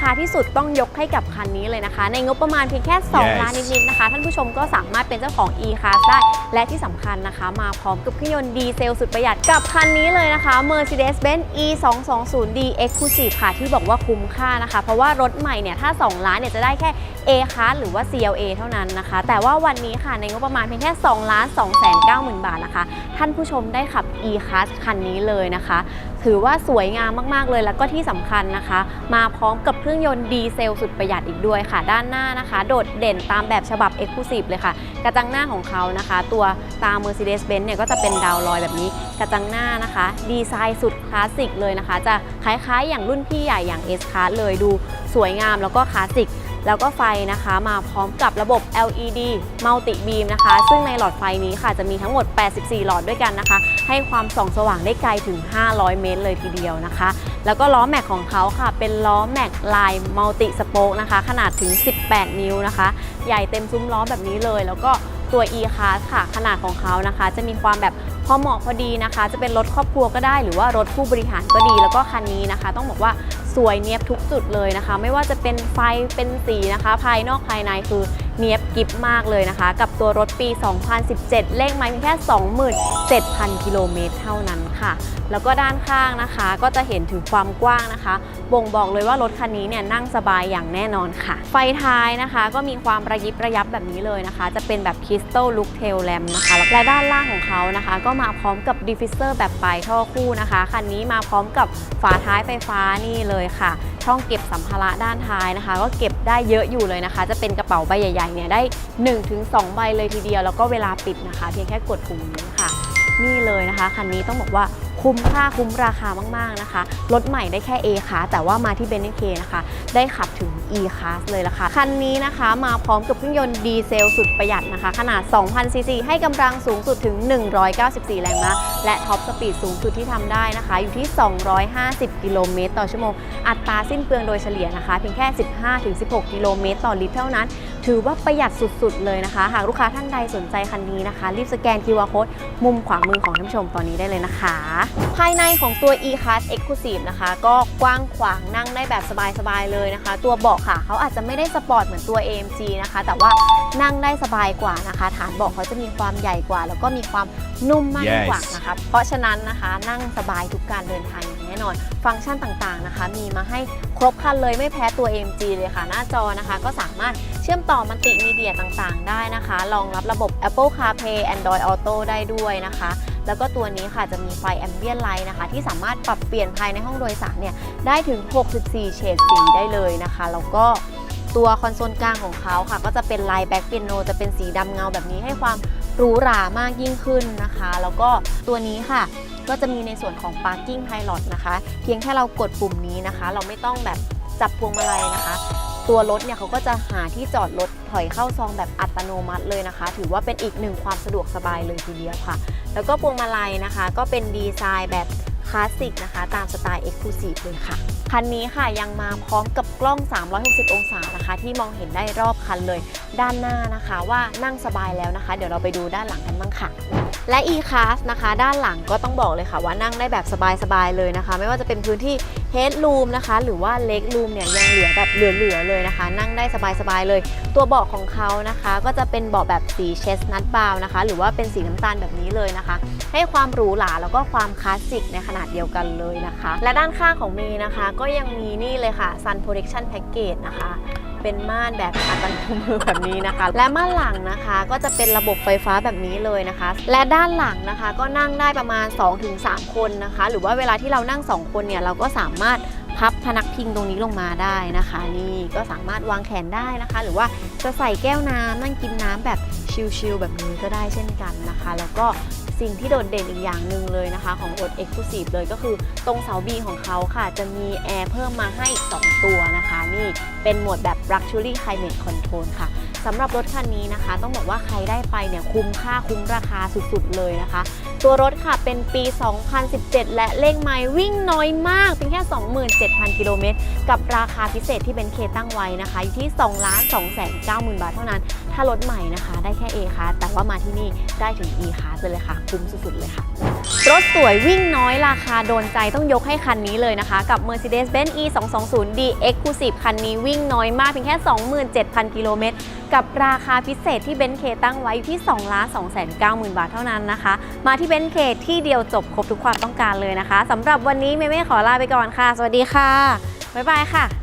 คาที่สุดต้องยกให้กับคันนี้เลยนะคะ ในงบประมาณเพียงแค่2 Yes ล้านนิดๆนะคะ ท่านผู้ชมก็สามารถเป็นเจ้าของ e-class ได้ และที่สำคัญนะคะ มาพร้อมกับเครื่องยนต์ดีเซลสุดประหยัดกับคันนี้เลยนะคะ Mercedes-Benz e 2 2 0 d Exclusive ค่ะ ที่บอกว่าคุ้มค่านะคะ เพราะว่ารถใหม่เนี่ยถ้า 2 ล้านเนี่ยจะได้แค่ A class หรือว่า CLA เท่านั้นนะคะ แต่ว่าวันนี้ค่ะในงบประมาณเพียงแค่2ล้าน2 9 0 0 0 0 บาทนะคะ ท่านผู้ชมได้ขับ e class คันนี้เลยนะคะ ถือว่าสวยงามมากๆเลยแล้วก็ที่สำคัญนะคะ มาพร้อมกับเครื่องยนต์ดีเซลสุดประหยัดอีกด้วยค่ะ ด้านหน้านะคะ โดดเด่นตามแบบฉบับ Exclusive เลยค่ะ กระจังหน้าของเขานะคะ ตัวตาม Mercedes-Benz เนี่ยก็จะเป็นดาวลอยแบบนี้ กระจังหน้านะคะ ดีไซน์สุดคลาสสิกเลยนะคะ จะคล้ายๆ อย่างรุ่นพี่ใหญ่อย่าง S Class เลยดูสวยงามแล้วก็คลาสสิก แล้วก็ไฟนะคะมาพร้อมกับระบบ LED Multi Beam นะคะ ซึ่งในหลอดไฟนี้ค่ะจะมีทั้งหมด 84 หลอดด้วยกันนะคะ ให้ความส่องสว่างได้ไกลถึง 500 เมตรเลยทีเดียวนะคะ แล้วก็ล้อแม็กของเขาค่ะ เป็นล้อแม็กลายมัลติสโปกนะคะ ขนาดถึง 18 นิ้วนะคะ ใหญ่เต็มซุ้มล้อแบบนี้เลย แล้วก็ตัว e class ค่ะ ขนาดของเขานะคะ จะมีความแบบพอเหมาะพอดีนะคะ จะเป็นรถครอบครัวก็ได้ หรือว่ารถผู้บริหารก็ดี แล้วก็คันนี้นะคะ ต้องบอกว่า สวยเนียบทุกจุดเลยนะคะ ไม่ว่าจะเป็นไฟเป็นสีนะคะ ภายนอกภายในคือ เนียบกิฟมากเลยนะคะ กับตัวรถปี 2017 เลขไม้เพียงแค่ 27,000 กิโลเมตรเท่านั้นค่ะ แล้วก็ด้านข้างนะคะ ก็จะเห็นถึงความกว้างนะคะ บ่งบอกเลยว่ารถคันนี้เนี่ยนั่งสบายอย่างแน่นอนค่ะ ไฟท้ายนะคะ ก็มีความระยิบระยับแบบนี้เลยนะคะ จะเป็นแบบคริสตัลลุคเทลแลมนะคะและด้านล่างของเขานะคะ ก็มาพร้อมกับดิฟิเซอร์แบบปลายท่อคู่นะคะคันนี้มาพร้อมกับฝาท้ายไฟฟ้านี่เลยค่ะช่องเก็บสัมภาระด้านท้ายนะคะ ก็เก็บได้เยอะอยู่เลยนะคะ จะเป็นกระเป๋าใบใหญ่เนี่ยได้ 1-2 ใบเลยทีเดียว แล้วก็เวลาปิดนะคะ เพียงแค่กดปุ่มนี้ค่ะ นี่เลยนะคะ คันนี้ต้องบอกว่าคุ้มค่าคุ้มราคามาก ๆ นะคะ รถใหม่ได้แค่ A ค a s แต่ว่ามาที่ b e n เคนะคะ ได้ขับถึง E Class เลยละค่ะ คันนี้นะคะมาพร้อมกับเครื่องยนต์ดีเซลสุดประหยัดนะคะ ขนาด 2,000 ซีซี ให้กำลังสูงสุดถึง 194 แรงม้าและท็อปสปีดสูงสุดที่ทำได้นะคะ อยู่ที่ 250 กิโลเมตรต่อชั่วโมง อัตราสิ้นเปลืองโดยเฉลี่ยนะคะ เพียงแค่ 15-16 กิโลเมตรต่อลิตรเท่านั้นถือว่าประหยัดสุดๆเลยนะคะ หากลูกค้าท่านใดสนใจคันนี้นะคะ รีบสแกน QR Code มุมขวามือของท่านผู้ชมตอนนี้ได้เลยนะคะ ภายในของตัว e-class exclusive นะคะ ก็กว้างขวางนั่งได้แบบสบายๆเลยนะคะ ตัวเบาะค่ะเขาอาจจะไม่ได้สปอร์ตเหมือนตัว AMG นะคะ แต่ว่านั่งได้สบายกว่านะคะ ฐานเบาะเขาจะมีความใหญ่กว่า แล้วก็มีความนุ่มมากยิ่งกว่า Yes นะคะ เพราะฉะนั้นนะคะนั่งสบายทุกการเดินทางอย่าง แน่นอน ฟังก์ชันต่างๆนะคะ มีมาให้ครบครันเลยไม่แพ้ตัว AMG เลยค่ะ หน้าจอนะคะ ก็สามารถเชื่อมต่อมัลติมีเดียต่างๆ ได้นะคะรองรับระบบ Apple CarPlay Android Auto ได้ด้วยนะคะ แล้วก็ตัวนี้ค่ะจะมีไฟแอมเบียนไลท์นะคะ ที่สามารถปรับเปลี่ยนภายในห้องโดยสารเนี่ยได้ถึง 64 เฉดสีได้เลยนะคะแล้วก็ตัวคอนโซลกลางของเขาค่ะ ก็จะเป็นลายแบ็กเปียโนจะเป็นสีดำเงาแบบนี้ให้ความ หรูหรามากยิ่งขึ้นนะคะ แล้วก็ตัวนี้ค่ะก็จะมีในส่วนของ Parking Pilot นะคะ เพียงแค่เรากดปุ่มนี้นะคะ เราไม่ต้องแบบจับพวงมาลัยนะคะ ตัวรถเนี่ยเขาก็จะหาที่จอดรถถอยเข้าซองแบบอัตโนมัติเลยนะคะ ถือว่าเป็นอีกหนึ่งความสะดวกสบายเลยทีเดียวค่ะ แล้วก็พวงมาลัยนะคะ ก็เป็นดีไซน์แบบคลาสสิกนะคะ ตามสไตล์ Exclusive เลยค่ะ คันนี้ค่ะยังมาพร้อมกับกล้อง 360 องศานะคะ ที่มองเห็นได้รอบคันเลย ด้านหน้านะคะว่านั่งสบายแล้วนะคะ เดี๋ยวเราไปดูด้านหลังกันบ้างค่ะ และ e-class นะคะ ด้านหลังก็ต้องบอกเลยค่ะ ว่านั่งได้แบบสบายๆเลยนะคะ ไม่ว่าจะเป็นพื้นที่ headroom นะคะ หรือว่า leg room เนี่ยยังเหลือแบบเหลือๆเลยนะคะ นั่งได้สบายๆเลย ตัวเบาะของเขานะคะ ก็จะเป็นเบาะแบบสีเชสนัทบาวนะคะ หรือว่าเป็นสีน้ำตาลแบบนี้เลยนะคะ ให้ความหรูหราแล้วก็ความคลาสสิกในขนาดเดียวกันเลยนะคะ และด้านข้างของเมย์นะคะ ก็ยังมีนี่เลยค่ะ Sun Protection Package นะคะเป็นม่านแบบอัตโนมือแบบนี้นะคะ และม่านหลังนะคะก็จะเป็นระบบไฟฟ้าแบบนี้เลยนะคะ และด้านหลังนะคะก็นั่งได้ประมาณ 2-3 คนนะคะ หรือว่าเวลาที่เรานั่ง 2 คนเนี่ยเราก็สามารถพับพนักพิงตรงนี้ลงมาได้นะคะ นี่ก็สามารถวางแขนได้นะคะ หรือว่าจะใส่แก้วน้ำนั่งกินน้ำแบบชิลๆแบบนี้ก็ได้เช่นกันนะคะ แล้วก็ สิ่งที่โดดเด่นอีกอย่างหนึ่งเลยนะคะ ของรถ Exclusive เลยก็คือตรงเสาบีของเขาค่ะ จะมีแอร์เพิ่มมาให้อีก 2 ตัวนะคะ นี่เป็นโหมดแบบ Luxury Climate Control ค่ะสำหรับรถคันนี้นะคะ ต้องบอกว่าใครได้ไปเนี่ยคุ้มค่าคุ้มราคาสุดๆเลยนะคะ ตัวรถค่ะเป็นปี 2017 และเลขไมล์วิ่งน้อยมากเพียงแค่ 27,000 กิโลเมตรกับราคาพิเศษที่เป็นเคตั้งไว้นะคะอยู่ที่ 2 2 9 0 0 0 0 บาทเท่านั้น ถ้ารถใหม่นะคะ ได้แค่ A ค่ะ แต่ว่ามาที่นี่ได้ถึง E ค่ะเลยค่ะ คุ้มสุดๆเลยค่ะ รถสวยวิ่งน้อยราคาโดนใจต้องยกให้คันนี้เลยนะคะ กับ Mercedes-Benz E 2 2 0 D Exclusive คันนี้วิ่งน้อยมากเพียงแค่ 27,000 กิโลเมตร กับราคาพิเศษที่เบนเคตั้งไว้อยู่ที่2 2 9 0 0 0 0 บาทเท่านั้นนะคะ มาที่เบนเคที่เดียวจบครบทุกความต้องการเลยนะคะสำหรับวันนี้เมเม่ขอลาไปก่อนค่ะ สวัสดีค่ะบ๊ายบายค่ะ